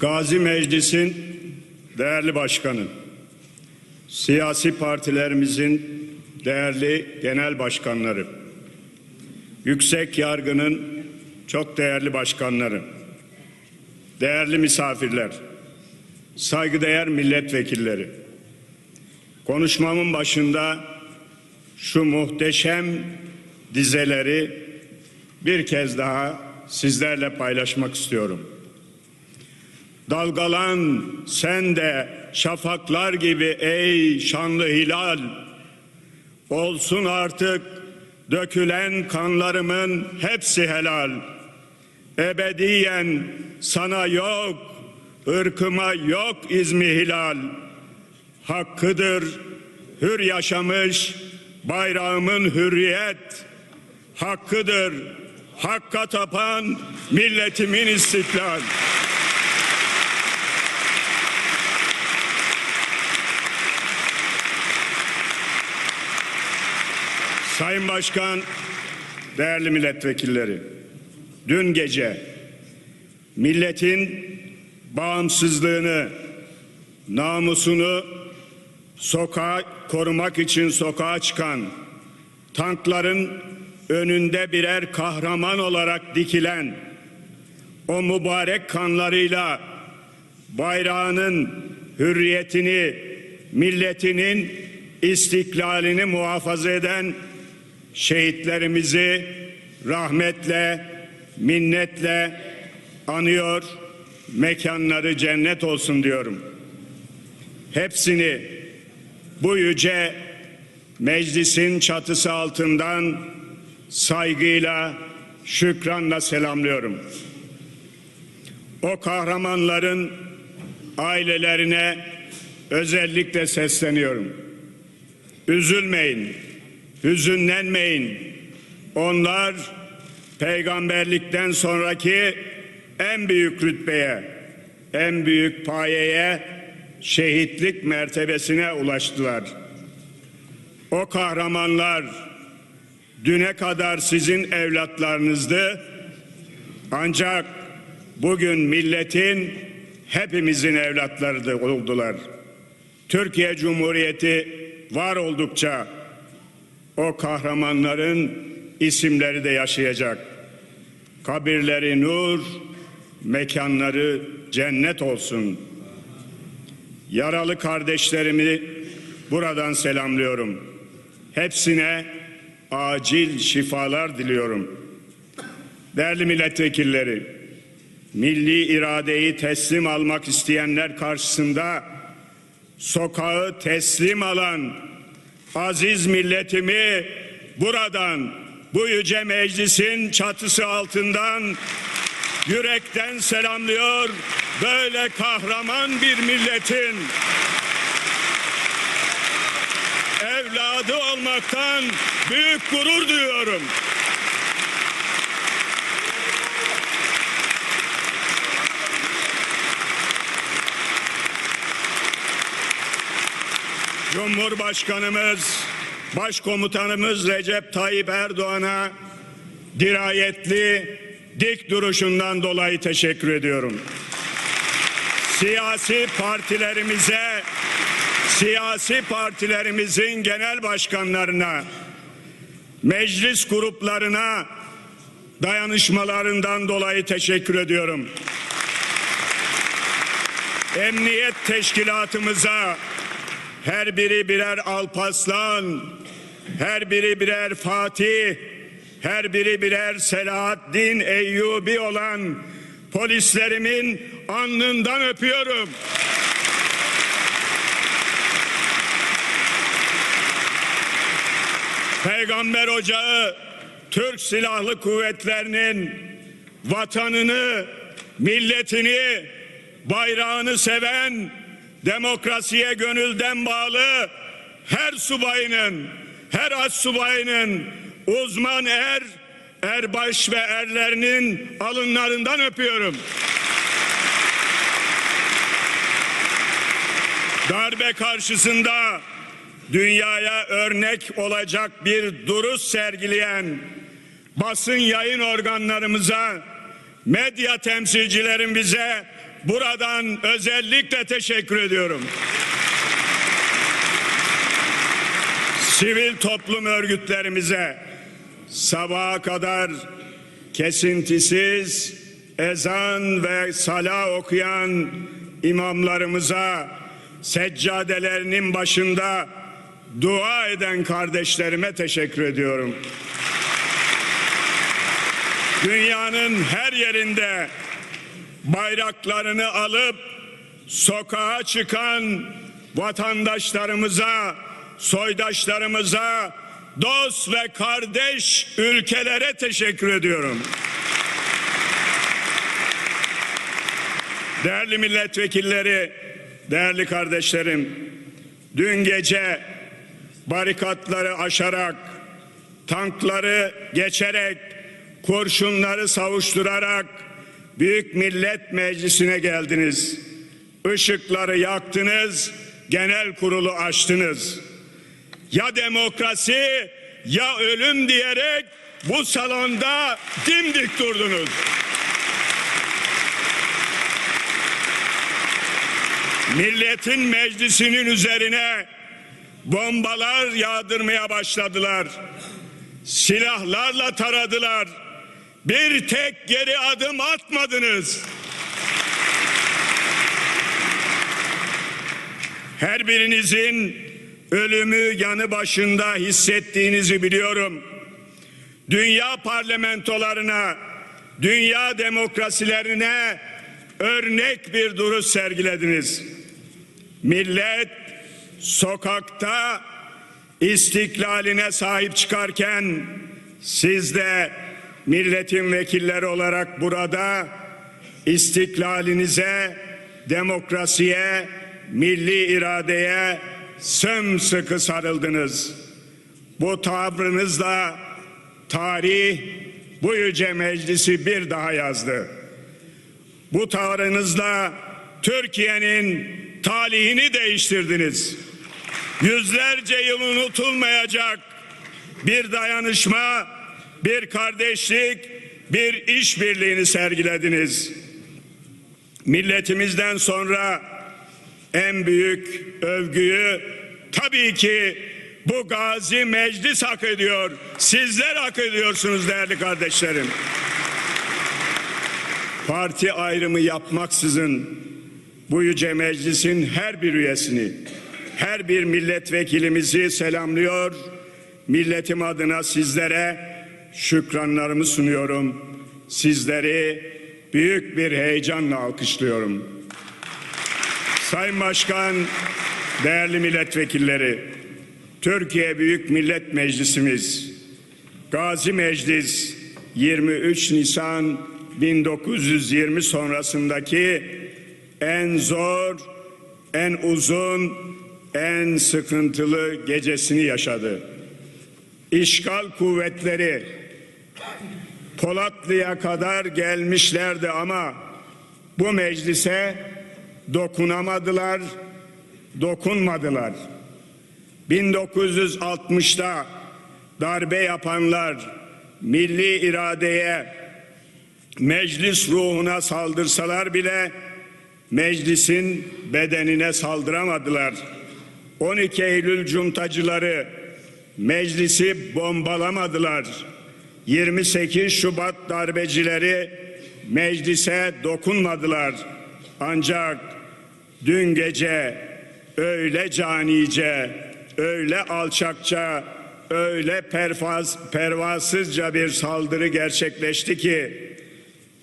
Gazi Meclis'in değerli başkanı, siyasi partilerimizin değerli genel başkanları, yüksek yargının çok değerli başkanları, değerli misafirler, saygıdeğer milletvekilleri. Konuşmamın başında şu muhteşem dizeleri bir kez daha sizlerle paylaşmak istiyorum. Dalgalan sen de şafaklar gibi ey şanlı hilal. Olsun artık dökülen kanlarımın hepsi helal. Ebediyen sana yok, ırkıma yok izmi hilal. Hakkıdır hür yaşamış bayrağımın hürriyet. Hakkıdır hakka tapan milletimin istiklal. Sayın Başkan, değerli milletvekilleri, dün gece milletin bağımsızlığını, namusunu sokağa korumak için sokağa çıkan tankların önünde birer kahraman olarak dikilen o mübarek kanlarıyla bayrağının hürriyetini, milletinin istiklalini muhafaza eden şehitlerimizi rahmetle, minnetle anıyor, mekanları cennet olsun diyorum. Hepsini bu yüce meclisin çatısı altından saygıyla, şükranla selamlıyorum. O kahramanların ailelerine özellikle sesleniyorum. Üzülmeyin, hüzünlenmeyin. Onlar peygamberlikten sonraki en büyük rütbeye, en büyük payeye, şehitlik mertebesine ulaştılar. O kahramanlar düne kadar sizin evlatlarınızdı. Ancak bugün milletin hepimizin evlatları oldular. Türkiye Cumhuriyeti var oldukça o kahramanların isimleri de yaşayacak. Kabirleri nur, mekanları cennet olsun. Yaralı kardeşlerimi buradan selamlıyorum. Hepsine acil şifalar diliyorum. Değerli milletvekilleri, milli iradeyi teslim almak isteyenler karşısında sokağı teslim alan aziz milletimi buradan bu yüce meclisin çatısı altından yürekten selamlıyor. Böyle kahraman bir milletin evladı olmaktan büyük gurur duyuyorum. Cumhurbaşkanımız, Başkomutanımız Recep Tayyip Erdoğan'a dirayetli, dik duruşundan dolayı teşekkür ediyorum. Siyasi partilerimize, siyasi partilerimizin genel başkanlarına, meclis gruplarına dayanışmalarından dolayı teşekkür ediyorum. Emniyet teşkilatımıza her biri birer Alpaslan, her biri birer Fatih, her biri birer Selahaddin Eyyubi olan polislerimin alnından öpüyorum. Peygamber Ocağı Türk Silahlı Kuvvetleri'nin vatanını, milletini, bayrağını seven, demokrasiye gönülden bağlı her subayının, her as subayının, uzman er, erbaş ve erlerinin alınlarından öpüyorum. Darbe karşısında dünyaya örnek olacak bir duruş sergileyen basın yayın organlarımıza, medya temsilcilerimize buradan özellikle teşekkür ediyorum. Sivil toplum örgütlerimize sabaha kadar kesintisiz ezan ve sala okuyan imamlarımıza seccadelerinin başında dua eden kardeşlerime teşekkür ediyorum. Dünyanın her yerinde bayraklarını alıp sokağa çıkan vatandaşlarımıza, soydaşlarımıza, dost ve kardeş ülkelere teşekkür ediyorum. Değerli milletvekilleri, değerli kardeşlerim, dün gece barikatları aşarak, tankları geçerek, kurşunları savuşturarak Büyük Millet Meclisi'ne geldiniz. Işıkları yaktınız, genel kurulu açtınız. Ya demokrasi ya ölüm diyerek bu salonda dimdik durdunuz. Milletin meclisinin üzerine bombalar yağdırmaya başladılar. Silahlarla taradılar. Bir tek geri adım atmadınız. Her birinizin ölümü yanı başında hissettiğinizi biliyorum. Dünya parlamentolarına, dünya demokrasilerine örnek bir duruş sergilediniz. Millet sokakta istiklaline sahip çıkarken siz de milletin vekilleri olarak burada istiklalinize, demokrasiye, milli iradeye sımsıkı sarıldınız. Bu tavrınızla tarih bu yüce meclisi bir daha yazdı. Bu tavrınızla Türkiye'nin talihini değiştirdiniz. Yüzlerce yıl unutulmayacak bir dayanışma, bir kardeşlik, bir işbirliğini sergilediniz. Milletimizden sonra en büyük övgüyü tabii ki bu gazi meclis hak ediyor. Sizler hak ediyorsunuz değerli kardeşlerim. Parti ayrımı yapmaksızın bu yüce meclisin her bir üyesini, her bir milletvekilimizi selamlıyor. Milletim adına sizlere şükranlarımı sunuyorum. Sizleri büyük bir heyecanla alkışlıyorum. Sayın Başkan, değerli milletvekilleri, Türkiye Büyük Millet Meclisimiz, Gazi Meclis 23 Nisan 1920 sonrasındaki en zor, en uzun, en sıkıntılı gecesini yaşadı. İşgal kuvvetleri Polatlı'ya kadar gelmişlerdi ama bu meclise dokunamadılar, dokunmadılar. 1960'da darbe yapanlar milli iradeye, meclis ruhuna saldırsalar bile meclisin bedenine saldıramadılar. 12 Eylül cuntacıları meclisi bombalamadılar. 28 Şubat darbecileri meclise dokunmadılar. Ancak dün gece öyle canice, öyle alçakça, öyle perfaz, pervasızca bir saldırı gerçekleşti ki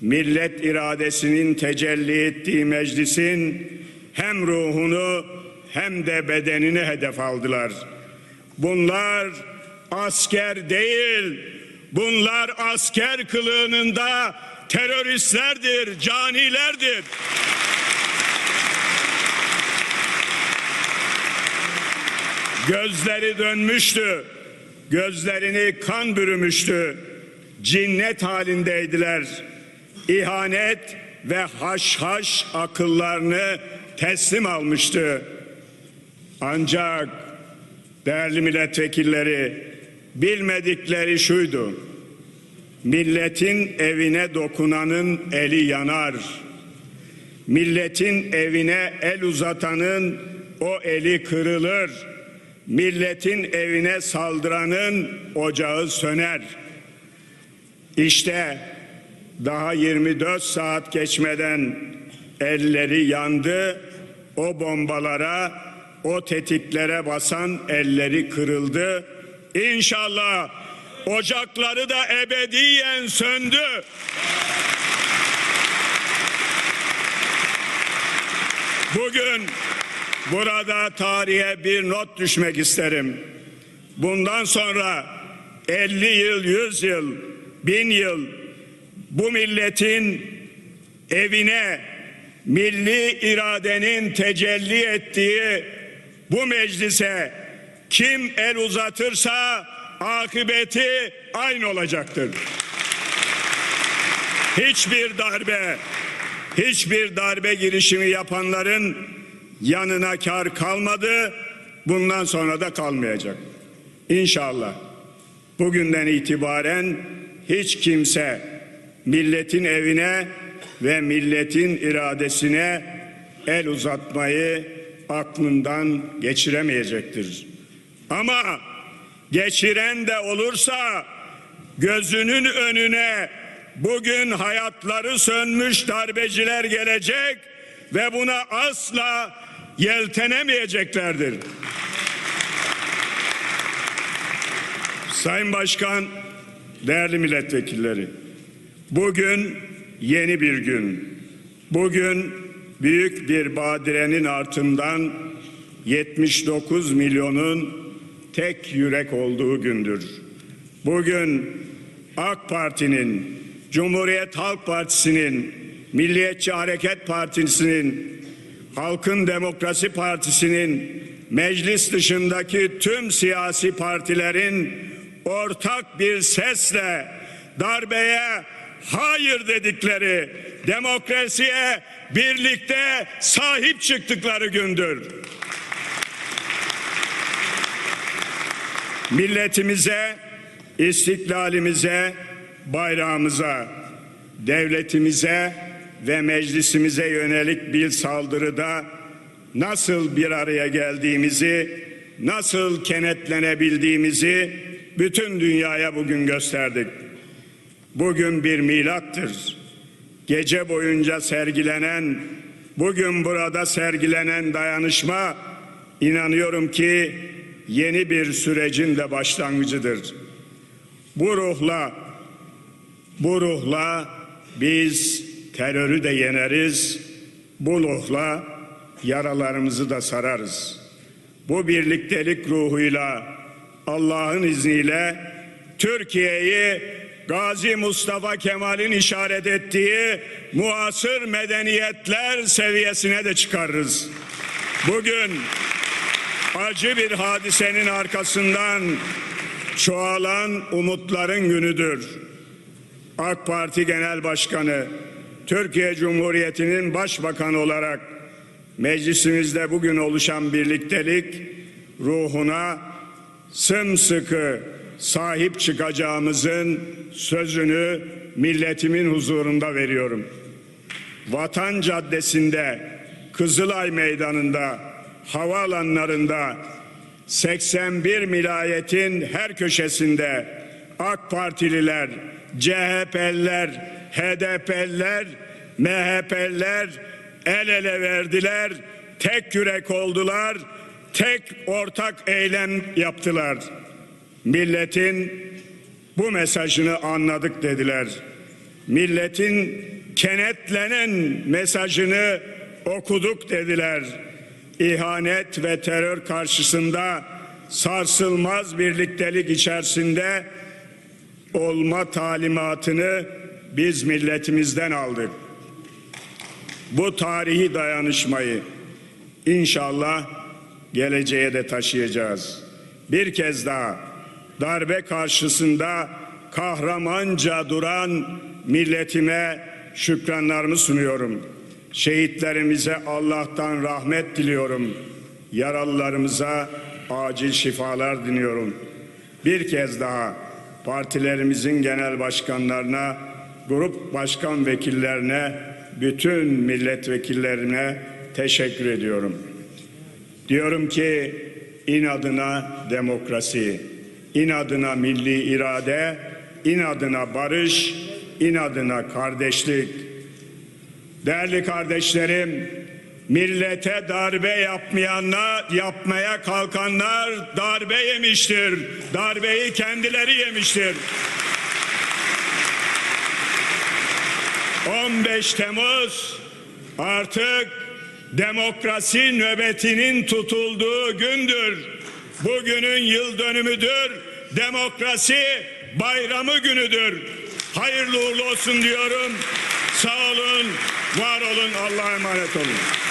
millet iradesinin tecelli ettiği meclisin hem ruhunu hem de bedenini hedef aldılar. Bunlar asker değil, bunlar asker kılığında teröristlerdir, canilerdir. Gözleri dönmüştü. Gözlerini kan bürümüştü. Cinnet halindeydiler. İhanet ve haşhaş akıllarını teslim almıştı. Ancak değerli milletvekilleri bilmedikleri şuydu. Milletin evine dokunanın eli yanar. Milletin evine el uzatanın o eli kırılır. Milletin evine saldıranın ocağı söner. İşte daha 24 saat geçmeden elleri yandı. O bombalara, o tetiklere basan elleri kırıldı. İnşallah ocakları da ebediyen söndü. Bugün burada tarihe bir not düşmek isterim. Bundan sonra 50 yıl, 100 yıl, 1000 yıl bu milletin evine milli iradenin tecelli ettiği bu meclise kim el uzatırsa akıbeti aynı olacaktır. Hiçbir darbe, hiçbir darbe girişimi yapanların yanına kar kalmadı. Bundan sonra da kalmayacak. İnşallah. Bugünden itibaren hiç kimse milletin evine ve milletin iradesine el uzatmayı aklından geçiremeyecektir. Ama geçiren de olursa gözünün önüne bugün hayatları sönmüş darbeciler gelecek ve buna asla yeltenemeyeceklerdir. Sayın Başkan, değerli milletvekilleri, bugün yeni bir gün. Bugün büyük bir badirenin ardından 79 milyonun tek yürek olduğu gündür. Bugün AK Parti'nin, Cumhuriyet Halk Partisi'nin, Milliyetçi Hareket Partisi'nin, Halkın Demokrasi Partisi'nin, meclis dışındaki tüm siyasi partilerin ortak bir sesle darbeye hayır dedikleri, demokrasiye birlikte sahip çıktıkları gündür. Milletimize, istiklalimize, bayrağımıza, devletimize ve meclisimize yönelik bir saldırıda nasıl bir araya geldiğimizi, nasıl kenetlenebildiğimizi bütün dünyaya bugün gösterdik. Bugün bir milattır. Gece boyunca sergilenen, bugün burada sergilenen dayanışma inanıyorum ki yeni bir sürecin de başlangıcıdır. Bu ruhla bu ruhla biz terörü de yeneriz. Bu ruhla yaralarımızı da sararız. Bu birliktelik ruhuyla Allah'ın izniyle Türkiye'yi Gazi Mustafa Kemal'in işaret ettiği muasır medeniyetler seviyesine de çıkarırız. Bugün acı bir hadisenin arkasından çoğalan umutların günüdür. AK Parti Genel Başkanı, Türkiye Cumhuriyeti'nin Başbakanı olarak meclisimizde bugün oluşan birliktelik ruhuna sımsıkı sahip çıkacağımızın sözünü milletimin huzurunda veriyorum. Vatan Caddesi'nde, Kızılay Meydanı'nda, havaalanlarında 81 vilayetin her köşesinde AK Partililer, CHP'liler, HDP'liler, MHP'liler el ele verdiler, tek yürek oldular, tek ortak eylem yaptılar. Milletin bu mesajını anladık dediler. Milletin kenetlenen mesajını okuduk dediler. İhanet ve terör karşısında sarsılmaz birliktelik içerisinde olma talimatını biz milletimizden aldık. Bu tarihi dayanışmayı inşallah geleceğe de taşıyacağız. Bir kez daha darbe karşısında kahramanca duran milletime şükranlarımı sunuyorum. Şehitlerimize Allah'tan rahmet diliyorum. Yaralılarımıza acil şifalar diliyorum. Bir kez daha partilerimizin genel başkanlarına, grup başkan vekillerine bütün milletvekillerine teşekkür ediyorum. Diyorum ki inadına demokrasi, inadına milli irade, inadına barış, inadına kardeşlik. Değerli kardeşlerim, millete darbe yapmayanlar, yapmaya kalkanlar darbe yemiştir. Darbeyi kendileri yemiştir. 15 Temmuz artık demokrasi nöbetinin tutulduğu gündür. Bugünün yıl dönümüdür. Demokrasi bayramı günüdür. Hayırlı uğurlu olsun diyorum. Sağ olun, var olun, Allah'a emanet olun.